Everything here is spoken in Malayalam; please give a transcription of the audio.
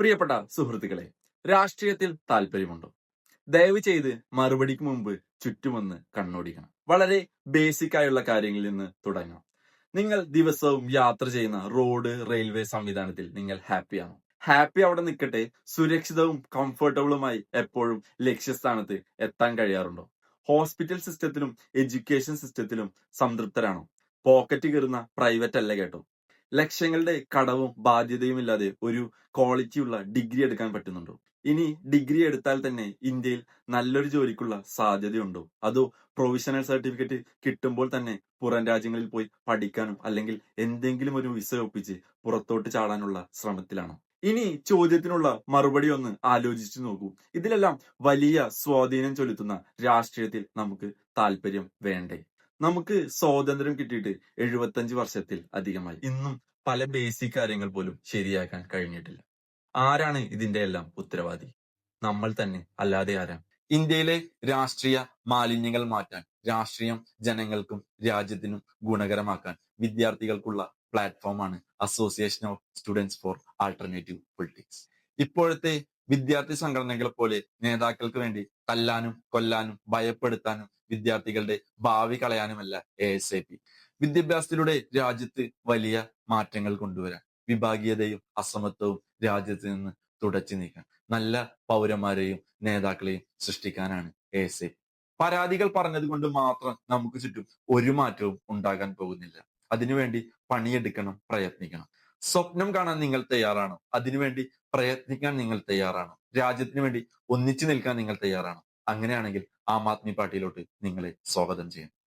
പ്രിയപ്പെട്ട സുഹൃത്തുക്കളെ രാഷ്ട്രീയത്തിൽ താല്പര്യമുണ്ടോ? ദയവ് ചെയ്ത് മറുപടിക്ക് മുമ്പ് ചുറ്റുമൊന്ന് കണ്ണോടിക്കണം. വളരെ ബേസിക് ആയുള്ള കാര്യങ്ങളിൽ നിന്ന് തുടങ്ങാം നിങ്ങൾ ദിവസവും യാത്ര ചെയ്യുന്ന റോഡ് റെയിൽവേ സംവിധാനത്തിൽ നിങ്ങൾ ഹാപ്പിയാണോ? ഹാപ്പി അവിടെ നിൽക്കട്ടെ സുരക്ഷിതവും കംഫർട്ടബിളുമായി എപ്പോഴും ലക്ഷ്യസ്ഥാനത്ത് എത്താൻ കഴിയാറുണ്ടോ? ഹോസ്പിറ്റൽ സിസ്റ്റത്തിലും എഡ്യൂക്കേഷൻ സിസ്റ്റത്തിലും സംതൃപ്തരാണോ? പോക്കറ്റ് കയറുന്ന പ്രൈവറ്റ് അല്ല കേട്ടോ? ലക്ഷങ്ങളുടെ കടവും ബാധ്യതയും ഇല്ലാതെ ഒരു ക്വാളിറ്റി ഉള്ള ഡിഗ്രി എടുക്കാൻ പറ്റുന്നുണ്ടോ? ഇനി ഡിഗ്രി എടുത്താൽ തന്നെ ഇന്ത്യയിൽ നല്ലൊരു ജോലിക്കുള്ള സാധ്യതയുണ്ടോ? അതോ പ്രൊവിഷണൽ സർട്ടിഫിക്കറ്റ് കിട്ടുമ്പോൾ തന്നെ പുറം രാജ്യങ്ങളിൽ പോയി പഠിക്കാനും അല്ലെങ്കിൽ എന്തെങ്കിലും ഒരു വിസ ഒപ്പിച്ച് പുറത്തോട്ട് ചാടാനുള്ള ശ്രമത്തിലാണോ? ഇനി ചോദ്യത്തിനുള്ള മറുപടി ഒന്ന് ആലോചിച്ചു നോക്കൂ. ഇതിലെല്ലാം വലിയ സ്വാധീനം ചെലുത്തുന്ന രാഷ്ട്രീയത്തിൽ നമുക്ക് താല്പര്യം വേണ്ടേ? നമുക്ക് സ്വാതന്ത്ര്യം കിട്ടിയിട്ട് എഴുപത്തഞ്ച് വർഷത്തിൽ അധികമായി. ഇന്നും പല ബേസിക് കാര്യങ്ങൾ പോലും ശരിയാക്കാൻ കഴിഞ്ഞിട്ടില്ല. ആരാണ് ഇതിന്റെ എല്ലാം ഉത്തരവാദി? നമ്മൾ തന്നെ അല്ലാതെ ആരാ? ഇന്ത്യയിലെ രാഷ്ട്രീയ മാലിന്യങ്ങൾ മാറ്റാൻ രാഷ്ട്രീയം ജനങ്ങൾക്കും രാജ്യത്തിനും ഗുണകരമാക്കാൻ വിദ്യാർത്ഥികൾക്കുള്ള പ്ലാറ്റ്ഫോമാണ് association of students for alternative politics ഇപ്പോഴത്തെ വിദ്യാർത്ഥി സംഘടനകളെ പോലെ നേതാക്കൾക്ക് വേണ്ടി തല്ലാനും കൊല്ലാനും ഭയപ്പെടുത്താനും വിദ്യാർത്ഥികളുടെ ഭാവി കളയാനുമല്ല എ എസ് എ പി വിദ്യാഭ്യാസത്തിലൂടെ രാജ്യത്ത് വലിയ മാറ്റങ്ങൾ കൊണ്ടുവരാൻ വിഭാഗീയതയും അസമത്വവും രാജ്യത്ത് നിന്ന് തുടച്ചു നീക്കാൻ നല്ല പൗരന്മാരെയും നേതാക്കളെയും സൃഷ്ടിക്കാനാണ് എ എസ് എ പരാതികൾ പറഞ്ഞത് കൊണ്ട് മാത്രം നമുക്ക് ചുറ്റും ഒരു മാറ്റവും ഉണ്ടാകാൻ പോകുന്നില്ല. അതിനുവേണ്ടി പണിയെടുക്കണം പ്രയത്നിക്കണം. സ്വപ്നം കാണാൻ നിങ്ങൾ തയ്യാറാണോ. അതിനുവേണ്ടി പ്രയത്നിക്കാൻ നിങ്ങൾ തയ്യാറാണോ. രാജ്യത്തിന് വേണ്ടി ഒന്നിച്ചു നിൽക്കാൻ നിങ്ങൾ തയ്യാറാണോ. അങ്ങനെയാണെങ്കിൽ ആം ആദ്മി പാർട്ടിയിലോട്ട് നിങ്ങളെ സ്വാഗതം ചെയ്യാം.